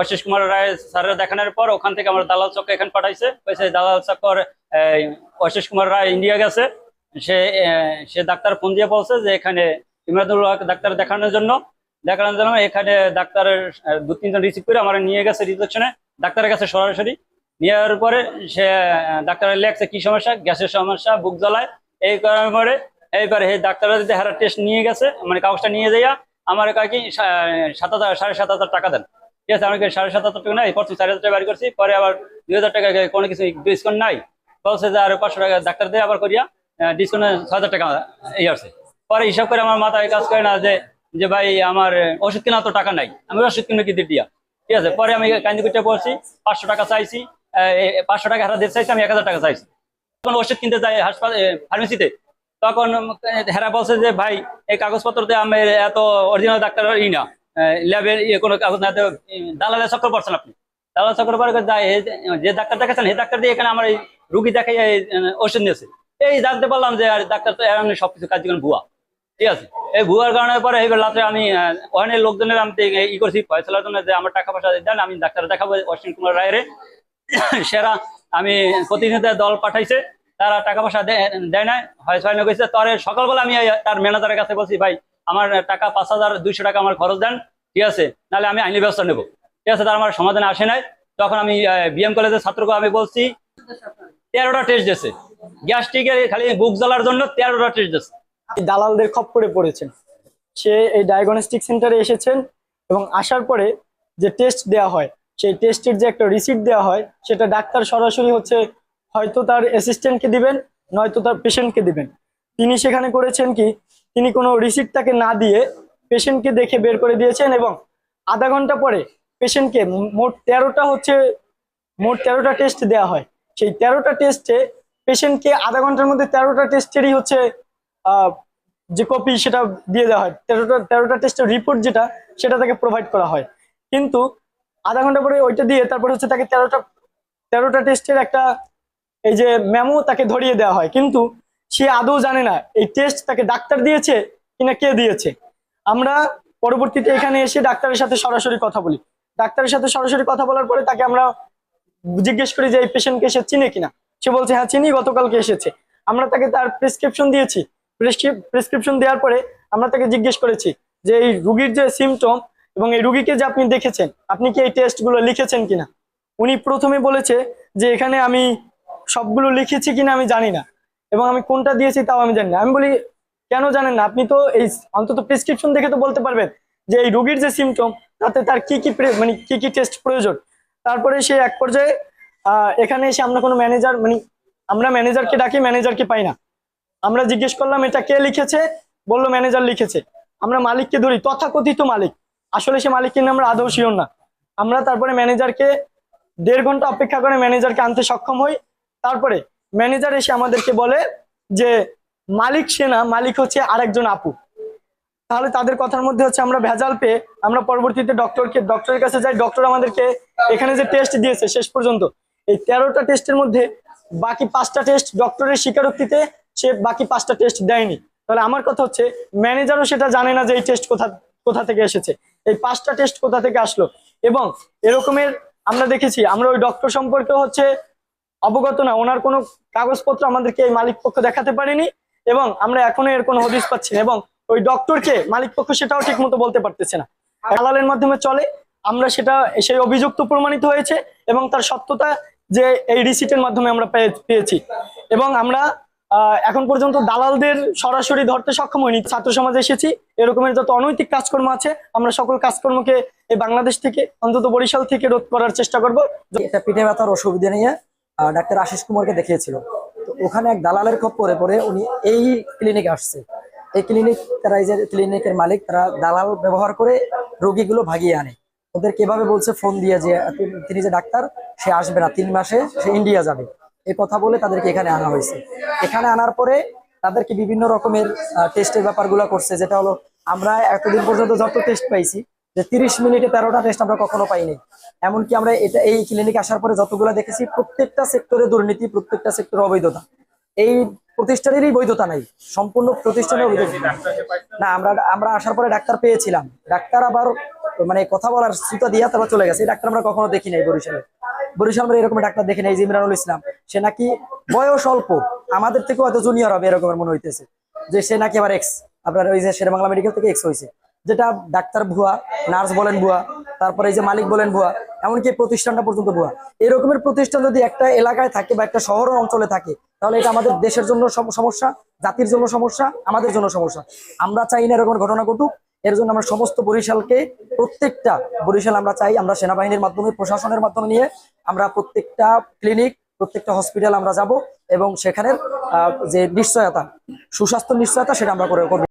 অশিস কুমার রায় স্যারের দেখানোর পর ওখান থেকে আমার দালাল চক্র এখানে পাঠাইছে। কইছে দালাল চক্র এই, অশিস কুমার রায় ইন্ডিয়া গেছে। সে সে ডাক্তার ফোন দিয়ে বলছে যে এখানে ইমরাদুল হক ডাক্তার দেখানোর জন্য। দেখানোর জন্য এখানে ডাক্তারের আহ, দু তিনজন রিসিভ করে আমার নিয়ে গেছে রিসেপশনে ডাক্তারের কাছে সরাসরি। নেওয়ার পরে সে ডাক্তারের লেগছে কি সমস্যা? গ্যাসের সমস্যা বুক জ্বালায়। এই করার পরে এইবার এই ডাক্তাররা যদি হারার টেস্ট নিয়ে গেছে মানে কাগজটা নিয়ে যাইয়া আমার কাছে কি সা- সাত হাজার সাড়ে সাত হাজার টাকা দেন। ঠিক আছে আমি কি সাড়ে সাত হাজার টাকা নাই প্রথম চার হাজার টাকা বাড়ি করছি, পরে আবার দুই হাজার টাকা কোনো কিছু ডিসকাউন্ট নাই। বলছে যে আর পাঁচশো টাকা ডাক্তার দিয়ে, আবার করিয়া ডিসকাউন্ট ছ হাজার টাকা এই আসছে পরে হিসাব করে আমার মাথায় কাজ করে না যে যে ভাই আমার ওষুধ কেনা তো টাকা নাই, আমি ওষুধ কিনে কি দিয়া ঠিক আছে, পরে আমি কান্দিকুটে পড়ছি পাঁচশো টাকা চাইছি পাঁচশো টাকা হারা দিতে চাইছি, আমি এক হাজার টাকা চাইছি। তখন ওষুধ কিনতে যাই হাসপাতাল ফার্মেসিতে তখন হেরা বলছে যে, ভাই, এই কাগজপত্রতে আমি এত অরিজিনাল ডাক্তার ই না। ইয়ে যে- ডাক্তার সেই ডাক্তার দিয়ে এখানে আমার রুগী ওষুধ এই জানতে পারলাম যে, আর, ডাক্তার তো ভুয়া। ঠিক আছে? এই ভুয়ার কারণে পরে এইবার আমি ওখানে লোকজনের আমি ই করছি ফয়সলার জন্য যে আমার টাকা পয়সা দেন, আমি ডাক্তার দেখাবো অশ্বিন কুমার রায়ের। সেরা আমি প্রতিনিধি দল পাঠাইছে, তারা টাকা পয়সা দেয় না হয় তবে সকালবেলা আমি তার ম্যানেজারের কাছে বলছি, ভাই আমার টাকা পাঁচ হাজার দুইশো টাকা আমার খরচ দেন, ঠিক আছে? নাহলে আমি আইনি ব্যবস্থা নেব। ঠিক আছে, তার আমার সমাধানে আসে নাই। তখন আমি বিএম কলেজের ছাত্রকে আমি বলছি, তেরোটা টেস্ট দিয়েছে। গ্যাস্ট্রিকের খালি বুক জ্বালার জন্য তেরোটা টেস্ট দিয়েছে। দালালদের খপ্পরে পড়েছেন। সে এই ডায়াগনস্টিক সেন্টারে এসেছেন এবং আসার পরে যে টেস্ট দেওয়া হয়, সেই টেস্টের যে একটা রিসিপ্ট দেওয়া হয়, সেটা ডাক্তার সরাসরি হচ্ছে হয়তো তার অ্যাসিস্ট্যান্টকে দিবেন, নয়তো তার পেশেন্টকে দিবেন। তিনি সেখানে করেছেন কি? তিনি কোনো রিসিট তাকে না দিয়ে পেশেন্টকে দেখে বের করে দিয়েছেন এবং আধা ঘণ্টা পরে পেশেন্টকে মোট তেরোটা হচ্ছে, মোট তেরোটা টেস্ট দেওয়া হয়। সেই তেরোটা টেস্টে পেশেন্টকে আধা ঘণ্টার মধ্যে তেরোটা টেস্টেরই হচ্ছে যে কপি সেটা দিয়ে দেওয়া হয়। তেরোটা তেরোটা টেস্টের রিপোর্ট যেটা, সেটা তাকে প্রোভাইড করা হয়। কিন্তু আধা ঘণ্টা পরে ওইটা দিয়ে তারপর হচ্ছে তাকে তেরোটা তেরোটা টেস্টের একটা, এই যে মেমো তাকে ধরিয়ে দেওয়া হয়। কিন্তু সে আদৌ জানে না এই টেস্ট তাকে ডাক্তার দিয়েছে কিনা কে দিয়েছে। আমরা পরবর্তীতে এখানে এসে ডাক্তারের সাথে সরাসরি কথা বলি। ডাক্তারের সাথে সরাসরি কথা বলার পরে তাকে আমরা জিজ্ঞেস করি যে, এই পেশেন্টকে সে চিনে কিনা সে বলছে হ্যাঁ চিনি, গতকালকে এসেছে। আমরা তাকে তার প্রেসক্রিপশন দিয়েছি। প্রেসক্রিপশন দেওয়ার পরে আমরা তাকে জিজ্ঞেস করেছি যে, এই রুগীর যে সিমটম এবং এই রুগীকে যে আপনি দেখেছেন, আপনি কি এই টেস্টগুলো লিখেছেন কিনা? উনি প্রথমে বলেছে যে, এখানে আমি সবগুলো লিখেছি কিনা আমি জানি না। এবং আমি কোনটা দিয়েছি তাও আমি জানি না। আমি বলি, কেন জানেন না? আপনি তো এই অন্তত প্রেসক্রিপশন দেখে তো বলতে পারবেন যে এই রোগীর যে সিমটম তাতে তার কি কি মানে কি কি টেস্ট প্রয়োজন। তারপরে সে এক পর্যায়ে এখানে এসে আমরা কোনো ম্যানেজার মানে আমরা ম্যানেজারকে ডাকি ম্যানেজারকে পাই না। আমরা জিজ্ঞেস করলাম, এটা কে লিখেছে? বলল ম্যানেজার লিখেছে। আমরা মালিককে ধরি, তথাকথিত মালিক। আসলে সে মালিক কিনা আমরা আদৌ শিওর না। আমরা তারপরে ম্যানেজারকে দেড় ঘণ্টা অপেক্ষা করে ম্যানেজারকে আনতে সক্ষম হই। তারপরে ম্যানেজার এসে আমাদেরকে বলে যে, মালিক সে না, মালিক হচ্ছে আরেকজন আপু। তাহলে তাদের কথার মধ্যে হচ্ছে আমরা ভেজাল পেয়ে আমরা পরবর্তীতে ডক্টরকে ডক্টরের কাছে যাই ডক্টর আমাদেরকে এখানে যে টেস্ট দিয়েছে শেষ পর্যন্ত, এই তেরোটা টেস্টের মধ্যে বাকি পাঁচটা টেস্ট ডক্টরের স্বীকারোক্তিতে সে বাকি পাঁচটা টেস্ট দেয়নি। তাহলে আমার কথা হচ্ছে ম্যানেজারও সেটা জানে না যে এই টেস্ট কোথা কোথা থেকে এসেছে। এই পাঁচটা টেস্ট কোথা থেকে আসলো? এবং এরকমের আমরা দেখেছি, আমরা ওই ডক্টর সম্পর্কে হচ্ছে অবগত না ওনার কোনো কাগজপত্র আমাদেরকে এই মালিক পক্ষ দেখাতে পারেনি এবং আমরা এখনও এর কোনো হদিস পাচ্ছি না। এবং ওই ডক্টরকে, মালিক পক্ষ সেটাও ঠিক মতো বলতে পারতেছে না। দালালের মাধ্যমে চলে। আমরা সেটা, সেই অভিযুক্ত প্রমাণিত হয়েছে এবং তার সত্যতা যে এই রিসিটের মাধ্যমে আমরা পেয়েছি। এবং আমরা এখন পর্যন্ত দালালদের সরাসরি ধরতে সক্ষম হয়নি ছাত্র সমাজে এসেছি। এরকমের যত অনৈতিক কাজকর্ম আছে, আমরা সকল কাজকর্মকে এই বাংলাদেশ থেকে, অন্তত বরিশাল থেকে রোধ করার চেষ্টা করব। এটা পিঠে ব্যথার অসুবিধা নিয়ে ডাক্তার আশিস কুমারকে দেখিয়েছিল। তো ওখানে এক দালালের খপ্পরে পরে উনি এই ক্লিনিকে আসছে। এই ক্লিনিক তারা এই যে ক্লিনিকের মালিক, তারা দালাল ব্যবহার করে রোগীগুলো ভাগিয়ে আনে। ওদের কীভাবে বলছে, ফোন দিয়ে যে তিনি- যে ডাক্তার, সে আসবে না, তিন মাসে সে ইন্ডিয়া যাবে। এই কথা বলে তাদেরকে এখানে আনা হয়েছে। এখানে আনার পরে তাদেরকে বিভিন্ন রকমের টেস্টের ব্যাপারগুলো করছে, যেটা হলো আমরা এতদিন পর্যন্ত যত টেস্ট পাইছি যে তিরিশ মিনিটে তেরোটা টেস্ট আমরা কখনো পাইনি। এমনকি আমরা এটা এই ক্লিনিক আসার পরে যতগুলো দেখেছি, প্রত্যেকটা সেক্টরে দুর্নীতি, প্রত্যেকটা সেক্টরে অবৈধতা। এই প্রতিষ্ঠানেরই বৈধতা নাই। সম্পূর্ণ প্রতিষ্ঠানের অবৈধতা না, আমরা আমরা আসার পরে ডাক্তার পেয়েছিলাম। ডাক্তার আবার মানে কথা বলার সুতা দিয়া তারপর চলে গেছে। ডাক্তার আমরা কখনো দেখি নাই বরিশালে। বরিশাল আমরা এরকম ডাক্তার দেখি নাই ইমরানুল ইসলাম। সে নাকি বয়স অল্প। আমাদের থেকে হয়তো জুনিয়র হবে এরকমের মনে হইতেছে। যে সে নাকি আবার এক্স আপনার ওই যে শের বাংলা মেডিকেল থেকে এক্স হয়েছে যেটা ডাক্তার ভুয়া, নার্স বলেন ভুয়া, তারপরে এই যে মালিক বলেন ভুয়া, এমনকি প্রতিষ্ঠানটা পর্যন্ত ভুয়া। এরকমের প্রতিষ্ঠান যদি একটা এলাকায় থাকে বা একটা শহর অঞ্চলে থাকে, তাহলে এটা আমাদের দেশের জন্য সম- সমস্যা, জাতির জন্য সমস্যা, আমাদের জন্য সমস্যা। আমরা চাই না এরকম ঘটনা ঘটুক, এর জন্য আমরা সমস্ত বরিশালকে, প্রত্যেকটা বরিশাল আমরা চাই, আমরা সেনাবাহিনীর মাধ্যমে, প্রশাসনের মাধ্যমে নিয়ে আমরা প্রত্যেকটা ক্লিনিক, প্রত্যেকটা হসপিটাল আমরা যাব এবং সেখানের যে নিশ্চয়তা, সুস্বাস্থ্য নিশ্চয়তা, সেটা আমরা করে করব